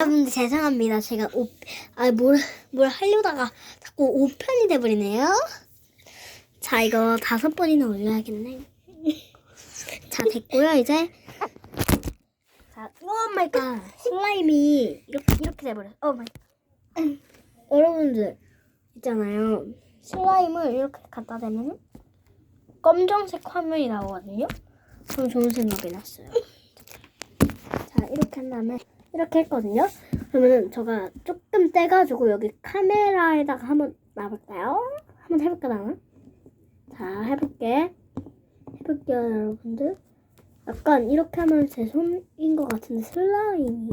여러분들 죄송합니다. 제가 오, 아, 뭘, 뭘 하려다가 자꾸 5편이 돼버리네요. 자, 이거 다섯 번이나 올려야겠네. 자, 됐고요, 이제. 자, 오 마이 갓. 슬라임이 이렇게, 이렇게 돼버렸어. 오 마이 갓. 여러분들, 있잖아요. 슬라임을 이렇게 갖다 대면 검정색 화면이 나오거든요. 그럼 좋은 생각이 났어요. 자, 이렇게 한 다음에 이렇게 했거든요. 그러면은 제가 조금 떼가지고 여기 카메라에다가 한번 놔볼까요? 한번 해볼까 나나? 자, 해볼게. 해볼게요, 여러분들. 약간 이렇게 하면 제 손인 것 같은데 슬라임이.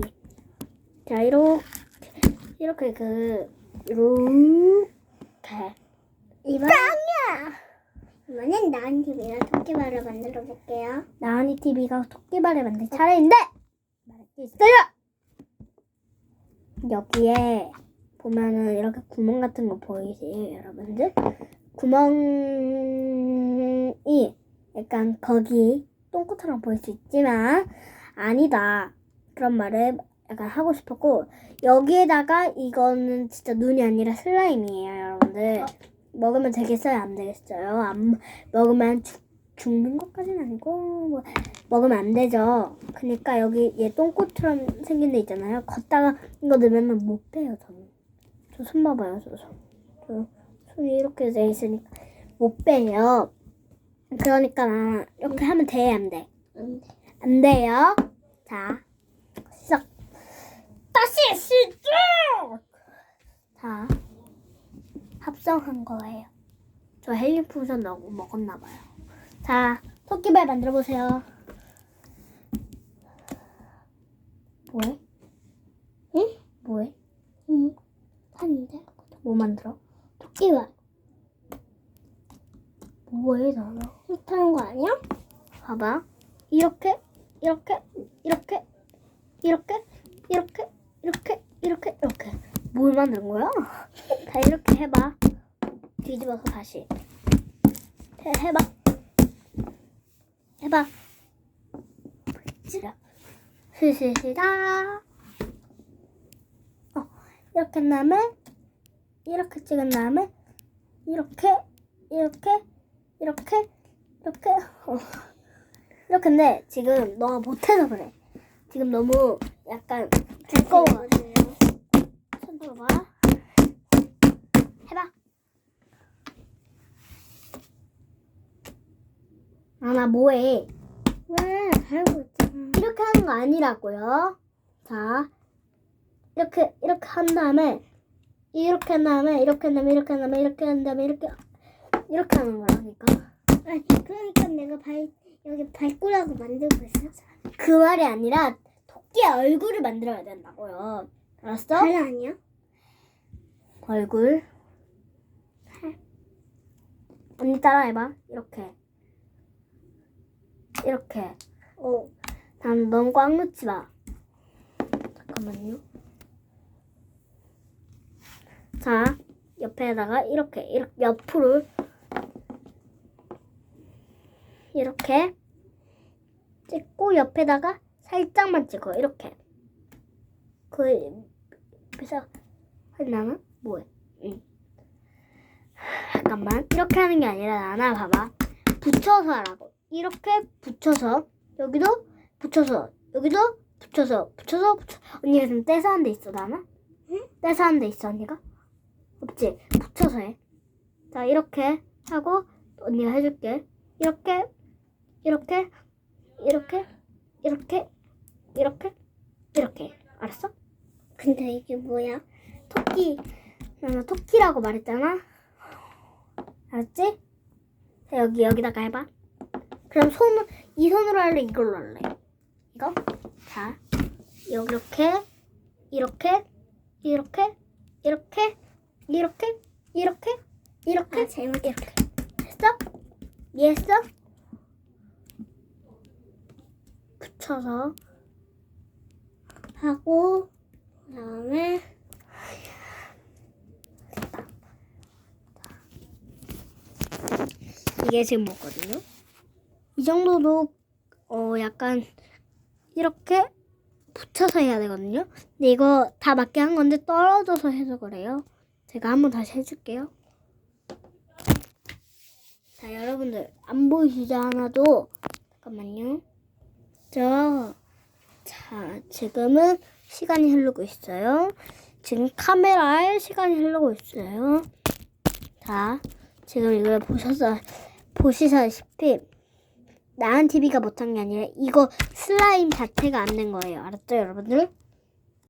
자, 이렇게 이렇게 그 이렇게 이번 이번엔 나한테비랑 토끼발을 만들어 볼게요. 나은이 TV가 토끼발을 만들 차례인데 말할 게 있어요. 여기에 보면은 이렇게 구멍 같은 거 보이세요, 여러분들? 구멍이 약간 거기 똥꼬처럼 보일 수 있지만 아니다 그런 말을 약간 하고 싶었고 여기에다가 이거는 진짜 눈이 아니라 슬라임이에요, 여러분들. 어? 먹으면 되겠어요, 안 되겠어요? 안 먹으면 죽, 죽는 것까지는 아니고 뭐 먹으면 안 되죠. 그러니까 여기 얘 똥꼬처럼 생긴 데 있잖아요. 걷다가 이거 넣으면 못 빼요, 저는. 저 손 봐봐요, 저 손. 저 손이 이렇게 돼 있으니까 못 빼요. 그러니까 나 이렇게 하면 돼, 안 돼? 음. 안 돼요. 자, 시작. 다시 시작! 자, 합성한 거예요. 저 헬륨 풍선 넣고 먹었나 봐요. 자, 토끼발 만들어 보세요. 뭐해? 응? 뭐해? 응. 하는데 뭐 만들어? 토끼발 뭐해 나는? 못하는 거 아니야? 봐봐. 이렇게, 이렇게, 이렇게, 이렇게, 이렇게, 이렇게, 이렇게, 이렇게. 뭘 만든 거야? 다 이렇게 해봐. 뒤집어서 다시. 해, 해봐. 해봐. 시작. 시시시다. 어, 이렇게 한 다음에, 이렇게 찍은 다음에, 이렇게, 이렇게, 이렇게, 이렇게, 어. 이렇게인데 지금 너가 못해서 그래. 지금 너무 약간 두꺼워. 손 들어봐. 해봐. 아 나 뭐해? 왜 알고. 이렇게 하는 거 아니라고요. 자, 이렇게 이렇게 한 다음에 이렇게 한 다음에 이렇게 한 다음에 이렇게 한 다음에 이렇게 한 다음에 이렇게 이렇게 하는 거라니까. 아니 그러니까 내가 발 여기 발꼬라고 만들고 있어. 그 말이 아니라 토끼의 얼굴을 만들어야 된다고요. 알았어? 발 아니야? 얼굴. 언니 따라해봐. 이렇게. 이렇게. 어. 넌꽉 넣지 마. 잠깐만요. 자, 옆에다가 이렇게, 이렇게 옆으로 이렇게 찍고 옆에다가 살짝만 찍어. 이렇게. 그 옆에서 하려나? 뭐해? 응. 잠깐만. 이렇게 하는 게 아니라 나나 봐봐. 붙여서 하라고. 이렇게 붙여서 여기도 붙여서 여기도 붙여서 붙여서 붙여. 언니가 지금 떼서 한 데 있어 나나? 응? 떼서 한 데 있어 언니가? 없지? 붙여서 해. 자 이렇게 하고 언니가 해줄게. 이렇게 이렇게 이렇게 이렇게 이렇게 이렇게 알았어? 근데 이게 뭐야? 토끼 나나 토끼라고 말했잖아. 알았지? 자, 여기 여기다가 해봐. 그럼 손 이 손으로 할래 이걸로 할래? 이거? 자 이렇게 이렇게 이렇게 이렇게 이렇게 이렇게 이렇게 아, 잘못 이렇게 했어? 이해했어? 붙여서 하고 그다음에 이게 지금 먹거든요. 이 정도도 어 약간 이렇게 붙여서 해야 되거든요. 근데 이거 다 맞게 한 건데 떨어져서 해서 그래요. 제가 한번 다시 해줄게요. 자, 여러분들 안 보이시죠 하나도? 잠깐만요. 저, 자, 지금은 시간이 흐르고 있어요. 지금 카메라에 시간이 흐르고 있어요. 자, 지금 이걸 보셔서 보시다시피 나한 TV가 못한 게 아니라 이거 슬라임 자체가 안 된 거예요. 알았죠, 여러분들?